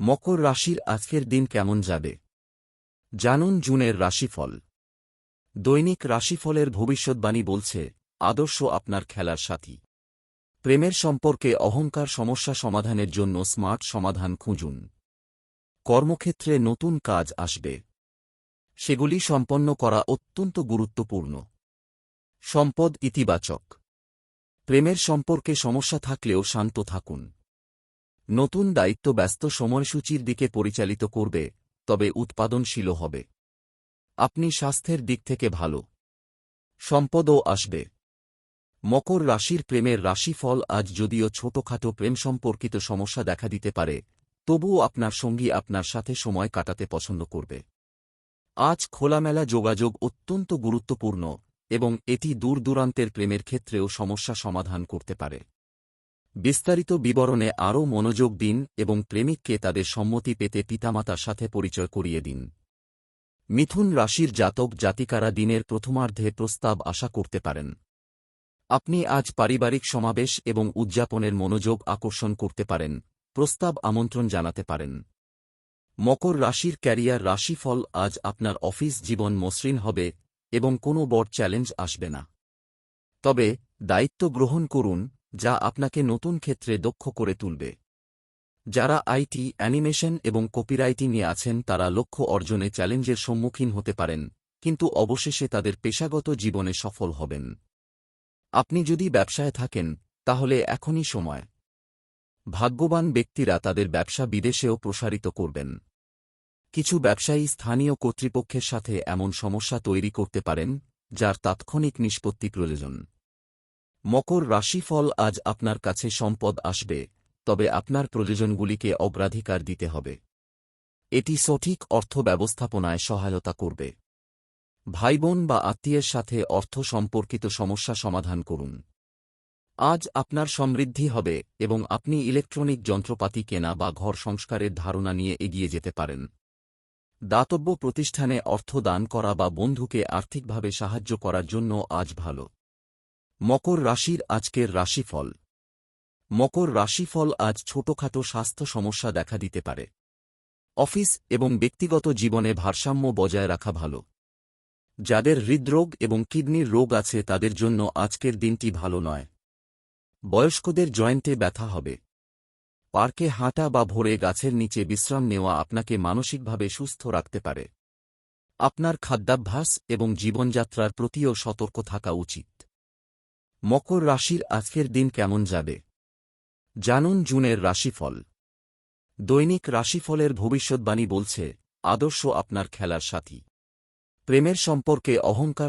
মকর রাশির আজকের দিন কেমন যাবে? জানুন জুনের রাশিফল। দৈনিক রাশিফলের ভবিষ্যৎবাণী বলছে, আদর্শ আপনার খেলার সাথী। প্রেমের সম্পর্কে অহংকার সমস্যা সমাধানের জন্য স্মার্ট সমাধান খুঁজুন। কর্মক্ষেত্রে নতুন কাজ আসবে। সেগুলি সম্পন্ন করা অত্যন্ত গুরুত্বপূর্ণ। সম্পদ ইতিবাচক। প্রেমের সম্পর্কে সমস্যা থাকলেও শান্ত থাকুন। নতুন দায়িত্ব ব্যস্ত সময়সূচির দিকে পরিচালিত করবে, তবে উৎপাদনশীল হবে। আপনি স্বাস্থ্যের দিক থেকে ভালো। সম্পদও আসবে। মকর রাশির প্রেমের রাশিফল আজ যদিও ছোটখাটো প্রেম সম্পর্কিত সমস্যা দেখা দিতে পারে, তবুও আপনার সঙ্গী আপনার সাথে সময় কাটাতে পছন্দ করবে। আজ খোলামেলা যোগাযোগ অত্যন্ত গুরুত্বপূর্ণ এবং এটি দূরদূরান্তের প্রেমের ক্ষেত্রেও সমস্যা সমাধান করতে পারে। বিস্তারিত বিবরণে আরও মনোযোগ দিন এবং প্রেমিককে তাদের সম্মতি পেতে পিতামাতার সাথে পরিচয় করিয়ে দিন। মিথুন রাশির জাতক জাতিকারা দিনের প্রথমার্ধে প্রস্তাব আশা করতে পারেন। আপনি আজ পারিবারিক সমাবেশ এবং উদযাপনের মনোযোগ আকর্ষণ করতে পারেন, প্রস্তাব আমন্ত্রণ জানাতে পারেন। মকর রাশির ক্যারিয়ার রাশিফল আজ আপনার অফিস জীবন মসৃণ হবে এবং কোনো বড় চ্যালেঞ্জ আসবে না। তবে দায়িত্ব গ্রহণ করুন যা আপনাকে নতুন ক্ষেত্রে দক্ষ করে তুলবে। যারা আইটি অ্যানিমেশন এবং কপিরাইটিং নিয়ে আছেন, তারা লক্ষ্য অর্জনে চ্যালেঞ্জের সম্মুখীন হতে পারেন, কিন্তু অবশেষে তাদের পেশাগত জীবনে সফল হবেন। আপনি যদি ব্যবসায় থাকেন, তাহলে এখনই সময়। ভাগ্যবান ব্যক্তিরা তাদের ব্যবসা বিদেশেও প্রসারিত করবেন। কিছু ব্যবসায়ী স্থানীয় কর্তৃপক্ষের সাথে এমন সমস্যা তৈরি করতে পারেন, যার তাৎক্ষণিক নিষ্পত্তি প্রয়োজন। মকর রাশিফল আজ আপনার কাছে সম্পদ আসবে, তবে আপনার প্রয়োজনগুলিকে অগ্রাধিকার দিতে হবে। এটি সঠিক অর্থ ব্যবস্থাপনায় সহায়তা করবে। ভাইবোন বা আত্মীয়ের সাথে অর্থ সম্পর্কিত সমস্যা সমাধান করুন। আজ আপনার সমৃদ্ধি হবে এবং আপনি ইলেকট্রনিক যন্ত্রপাতি কেনা বা ঘর সংস্কারের ধারণা নিয়ে এগিয়ে যেতে পারেন। দাতব্য প্রতিষ্ঠানে অর্থ দান করা বা বন্ধুকে আর্থিকভাবে সাহায্য করার জন্য আজ ভালো। মকর রাশির আজকের রাশিফল। মকর রাশিফল আজ ছোটখাটো স্বাস্থ্য সমস্যা দেখা দিতে পারে। অফিস এবং ব্যক্তিগত জীবনে ভারসাম্য বজায় রাখা ভালো। যাদের হৃদরোগ এবং কিডনির রোগ আছে তাদের জন্য আজকের দিনটি ভালো নয়। বয়স্কদের জয়েন্টে ব্যথা হবে। পার্কে হাঁটা বা ভোরে গাছের নিচে বিশ্রাম নেওয়া আপনাকে মানসিকভাবে সুস্থ রাখতে পারে। আপনার খাদ্যাভ্যাস এবং জীবনযাত্রার প্রতিও সতর্ক থাকা উচিত। মকর রাশির আজকের দিন কেমন যাবে? জানুন জুনের রাশিফল। দৈনিক রাশিফলের ভবিষ্যৎবাণী বলছে, আদর্শ আপনার খেলার সাথী। প্রেমের সম্পর্কে অহংকার